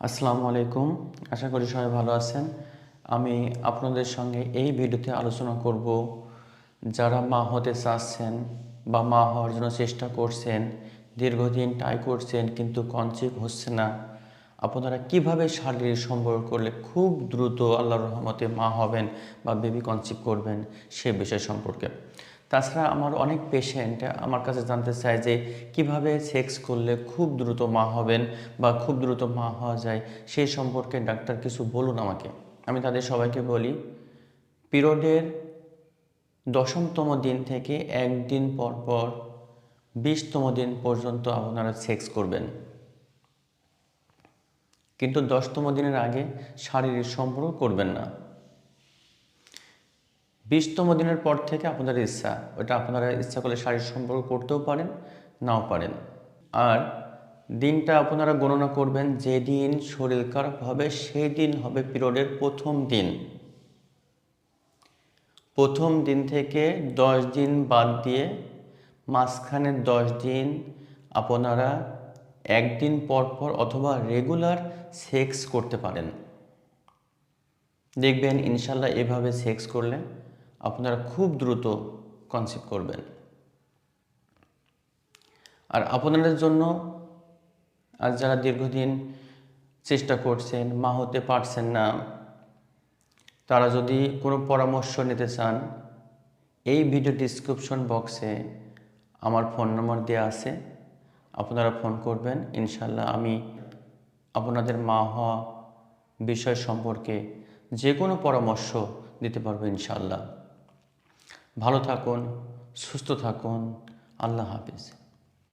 আসসালামু আলাইকুম। আশা করি সবাই ভালো আছেন। আমি আপনাদের সঙ্গে এই ভিডিওতে আলোচনা করব যারা মা হতে চাচ্ছেন বা মা হওয়ার জন্য চেষ্টা করছেন, দীর্ঘদিন টাই করছেন কিন্তু কনসিভ হচ্ছে না। আপনারা কীভাবে শারীরিক সম্পর্ক করলে খুব দ্রুত আল্লাহর রহমতে মা হবেন বা বেবি কনসিভ করবেন সে বিষয় সম্পর্কে? তাছাড়া আমার অনেক পেশেন্ট আমার কাছে জানতে চায় যে কীভাবে সেক্স করলে খুব দ্রুত মা হবেন বা খুব দ্রুত মা হওয়া যায় সেই সম্পর্কে ডাক্তার কিছু বলুন আমাকে। আমি তাদের সবাইকে বলি, পিরিয়ডের দশমতম দিন থেকে একদিন পর পর বিশতম দিন পর্যন্ত আপনারা সেক্স করবেন। কিন্তু দশতম দিনের আগে শারীরিক সম্পর্ক করবেন না। বিশতম দিনের পর থেকে আপনাদের ইচ্ছা, ওটা আপনারা ইচ্ছা করলে শারীরিক সম্পর্ক করতেও পারেন, নাও পারেন। আর দিনটা আপনারা গণনা করবেন, যেদিন শরীর খারাপ হবে সেই দিন হবে পিরিয়ডের প্রথম দিন। প্রথম দিন থেকে দশ দিন বাদ দিয়ে মাঝখানের দশ দিন আপনারা একদিন পর পর অথবা রেগুলার সেক্স করতে পারেন। দেখবেন ইনশাল্লাহ এভাবে সেক্স করলে আপনারা খুব দ্রুত কনসিভ করবেন। আর আপনাদের জন্য আর যারা দীর্ঘদিন চেষ্টা করছেন, মা হতে পারছেন না, তারা যদি কোনো পরামর্শ নিতে চান, এই ভিডিও ডিসক্রিপশন বক্সে আমার ফোন নম্বর দেওয়া আছে। আপনারা ফোন করবেন। ইনশাল্লাহ আমি আপনাদের মা হওয়া বিষয় সম্পর্কে যে কোনো পরামর্শ দিতে পারব ইনশাল্লাহ ভালো থাকুন, সুস্থ থাকুন। আল্লাহ হাফিজ।